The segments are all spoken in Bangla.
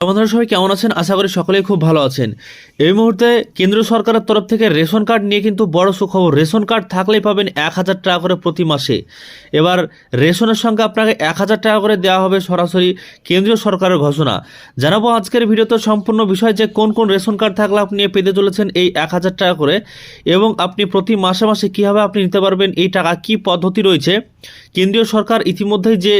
বন্ধুরা, সবাই কেমন আছেন? আশা করি সকলেই খুব ভালো আছেন। এই মুহূর্তে কেন্দ্র সরকারের তরফ থেকে রেশন কার্ড নিয়ে কিন্তু বড় সুখবর। রেশন কার্ড থাকলেই পাবেন এক হাজার টাকা করে প্রতি মাসে। এবার রেশনের সঙ্গে আপনাকে এক হাজার টাকা করে দেওয়া হবে সরাসরি কেন্দ্রীয় সরকারের ঘোষণা। জানাব আজকের ভিডিওতে সম্পূর্ণ বিষয় যে কোন কোন রেশন কার্ড থাকলে আপনি পেতে চলেছেন এই এক হাজার টাকা করে এবং আপনি প্রতি মাসে মাসে কীভাবে আপনি নিতে পারবেন, এই টাকা কি পদ্ধতি রয়েছে কেন্দ্রীয় সরকার ইতিমধ্যেই যে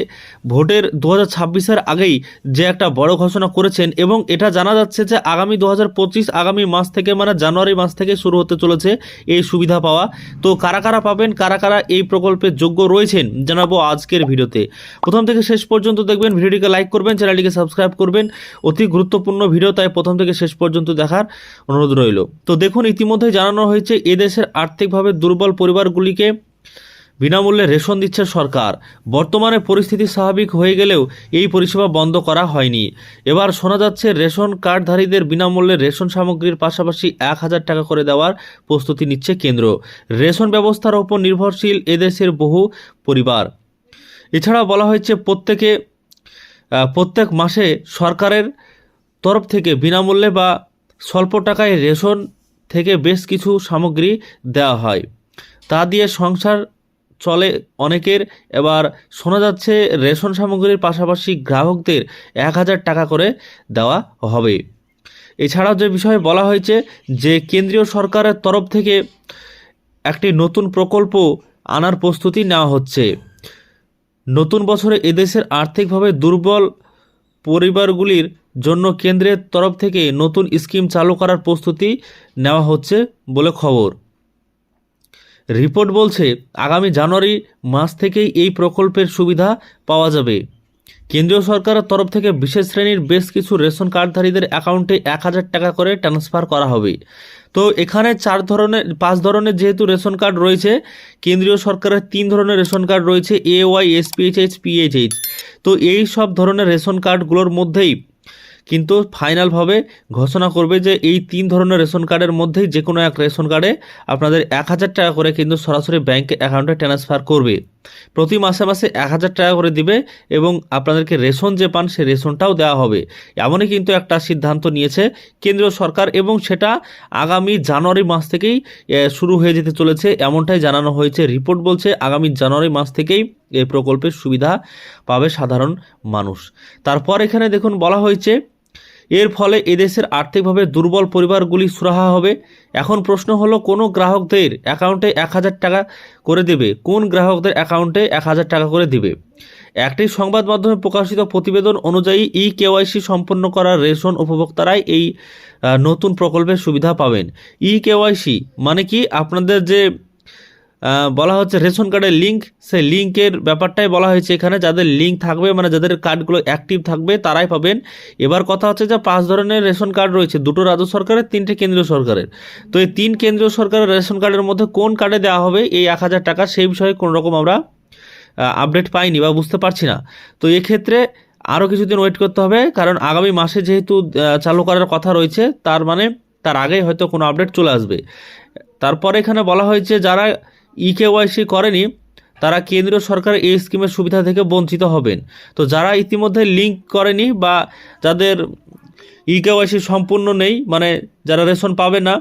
ভোটের দু হাজার আগেই যে একটা বড় ঘোষণা করেছেন এবং এটা জানা যাচ্ছে যে আগামী দু হাজার পঁচিশ, আগামী মাস থেকে মানে জানুয়ারি মাস থেকে শুরু হতে চলেছে এই সুবিধা পাওয়া। তো কারা কারা পাবেন, কারা কারা এই প্রকল্পের যোগ্য রয়েছেন জানাব আজকের ভিডিওতে। প্রথম থেকে শেষ পর্যন্ত দেখবেন, ভিডিওটিকে লাইক করবেন, চ্যানেলটিকে সাবস্ক্রাইব করবেন। অতি গুরুত্বপূর্ণ ভিডিও, তাই প্রথম থেকে শেষ পর্যন্ত দেখার অনুরোধ রইল। তো দেখুন ইতিমধ্যে জানানো হয়েছে এদেশের আর্থিকভাবে দুর্বল পরিবারগুলিকে বিনামূল্যে রেশন দিচ্ছে সরকার। বর্তমানে পরিস্থিতি স্বাভাবিক হয়ে গেলেও এই পরিষেবা বন্ধ করা হয়নি। এবার শোনা যাচ্ছে রেশন কার্ডধারীদের বিনামূল্যে রেশন সামগ্রীর পাশাপাশি এক হাজার টাকা করে দেওয়ার প্রস্তুতি নিচ্ছে কেন্দ্র। রেশন ব্যবস্থার ওপর নির্ভরশীল এদেশের বহু পরিবার। এছাড়া বলা হয়েছে, প্রত্যেকে প্রত্যেক মাসে সরকারের তরফ থেকে বিনামূল্যে বা স্বল্প টাকায় রেশন থেকে বেশ কিছু সামগ্রী দেওয়া হয়। তা দিয়ে সংসার চলে অনেকের। এবার শোনা যাচ্ছে রেশন সামগ্রীর পাশাপাশি গ্রাহকদের এক হাজার টাকা করে দেওয়া হবে। এছাড়াও যে বিষয়ে বলা হয়েছে যে কেন্দ্রীয় সরকারের তরফ থেকে একটি নতুন প্রকল্প আনার প্রস্তুতি নেওয়া হচ্ছে। নতুন বছরে এদেশের আর্থিকভাবে দুর্বল পরিবারগুলির জন্য কেন্দ্রের তরফ থেকে নতুন স্কিম চালু করার প্রস্তুতি নেওয়া হচ্ছে বলে খবর। রিপোর্ট বলছে, আগামী জানুয়ারি মাস থেকেই এই প্রকল্পের সুবিধা পাওয়া যাবে। কেন্দ্রীয় সরকারের তরফ থেকে বিশেষ শ্রেণির বেশ কিছু রেশন কার্ডধারীদের অ্যাকাউন্টে এক হাজার টাকা করে ট্রান্সফার করা হবে। তো এখানে চার ধরনের, পাঁচ ধরনের যেহেতু রেশন কার্ড রয়েছে, কেন্দ্রীয় সরকারের তিন ধরনের রেশন কার্ড রয়েছে, এ ওয়াই এসপিএইচএইচ পিএইচএইচ তো এই সব ধরনের রেশন কার্ডগুলোর মধ্যেই কিন্তু ফাইনালভাবে ঘোষণা করবে যে এই তিন ধরনের রেশন কার্ডের মধ্যেই যে কোনো এক রেশন কার্ডে আপনাদের এক হাজার টাকা করে কিন্তু সরাসরি ব্যাংক অ্যাকাউন্টে ট্রান্সফার করবে। প্রতি মাসে মাসে এক হাজার টাকা করে দিবে এবং আপনাদেরকে রেশন যে পান সে রেশনটাও দেওয়া হবে। এমনই কিন্তু একটা সিদ্ধান্ত নিয়েছে কেন্দ্রীয় সরকার এবং সেটা আগামী জানুয়ারি মাস থেকেই শুরু হয়ে যেতে চলেছে এমনটাই জানানো হয়েছে। রিপোর্ট বলছে আগামী জানুয়ারি মাস থেকেই এই প্রকল্পের সুবিধা পাবে সাধারণ মানুষ। তারপর এখানে দেখুন বলা হয়েছে এর ফলে এদেশের আর্থিকভাবে দুর্বল পরিবারগুলি সুরাহা হবে। এখন প্রশ্ন হলো, কোনো গ্রাহকদের অ্যাকাউন্টে এক হাজার টাকা করে দেবে? কোন গ্রাহকদের অ্যাকাউন্টে এক হাজার টাকা করে দেবে? একটি সংবাদ মাধ্যমে প্রকাশিত প্রতিবেদন অনুযায়ী ই কেওয়াইসি সম্পন্ন করা রেশন উপভোক্তারাই এই নতুন প্রকল্পের সুবিধা পাবেন। ই কেওয়াইসি মানে কি? আপনাদের যে বলা হচ্ছে রেশন কার্ডের লিঙ্ক সেই লিঙ্কের ব্যাপারটাই বলা হয়েছে এখানে। যাদের লিঙ্ক থাকবে মানে যাদের কার্ডগুলো অ্যাক্টিভ থাকবে, তারাই পাবেন। এবার কথা হচ্ছে যে পাঁচ ধরনের রেশন কার্ড রয়েছে। দুটো রাজ্য সরকারের, তিনটে কেন্দ্রীয় সরকারের। তো এই তিন কেন্দ্রীয় সরকারের রেশন কার্ডের মধ্যে কোন কার্ডে দেওয়া হবে, এই এক হাজার টাকা, সেই বিষয়ে কোনো রকম আমরা আপডেট পাইনি বা বুঝতে পারছি না। তো এক্ষেত্রে আরও কিছুদিন ওয়েট করতে হবে, কারণ আগামী মাসে যেহেতু চালু করার কথা রয়েছে, তার মানে তার আগেই হয়তো কোনো আপডেট চলে আসবে। তারপরে এখানে বলা হয়েছে, যারা ই কেওয়াইসি করেনি, তারা কেন্দ্রীয় সরকারের এই স্কিমের সুবিধা থেকে বঞ্চিত হবেন। তো যারা ইতিমধ্যে লিঙ্ক করেনি বা যাদের ই কেওয়াইসি সম্পূর্ণ নেই মানে যারা রেশন পাবে না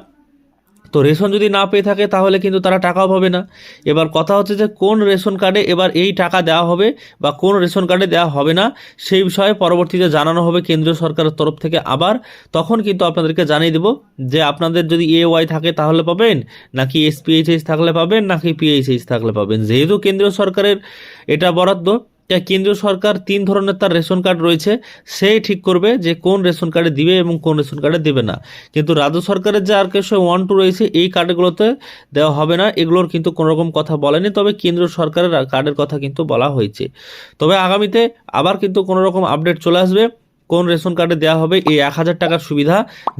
তো রেশন যদি না পেয়ে থাকে, তাহলে কিন্তু তারা টাকাও পাবে না। এবার কথা হচ্ছে যে, কোন রেশন কার্ডে এবার এই টাকা দেওয়া হবে বা কোন রেশন কার্ডে দেওয়া হবে না, সেই বিষয়ে পরবর্তীতে জানানো হবে কেন্দ্রীয় সরকারের তরফ থেকে আবার। তখন কিন্তু আপনাদেরকে জানিয়ে দেব যে, আপনাদের যদি এ ওয়াই থাকে তাহলে পাবেন, নাকি এসপিএইচএইচ থাকলে পাবেন, নাকি পিএইচএইচ থাকলে পাবেন। যেহেতু কেন্দ্রীয় সরকারের এটা বরাদ্দ কেন্দ্রীয় সরকার তিন ধরনের তার রেশন কার্ড রয়েছে, সেই ঠিক করবে যে কোন রেশন কার্ডে দিবে এবং কোন রেশন কার্ডে দেবে না। কিন্তু রাজ্য সরকারের যে আর কেশো ওয়ান টু রয়েছে, এই কার্ডগুলোতে দেওয়া হবে না। এগুলোর কিন্তু কোনো রকম কথা বলেনি, তবে কেন্দ্র সরকারের কার্ডের কথা কিন্তু বলা হয়েছে। তবে আগামীতে আবার কিন্তু কোনো রকম আপডেট চলে আসবে, কোন রেশন কার্ডে দেওয়া হবে এই এক হাজার টাকার সুবিধা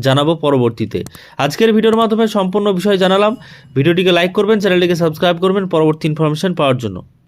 জানাব পরবর্তীতে। আজকের ভিডিওর মাধ্যমে সম্পূর্ণ বিষয় জানালাম। ভিডিওটিকে লাইক করবেন, চ্যানেলটিকে সাবস্ক্রাইব করবেন পরবর্তী ইনফরমেশন পাওয়ার জন্য।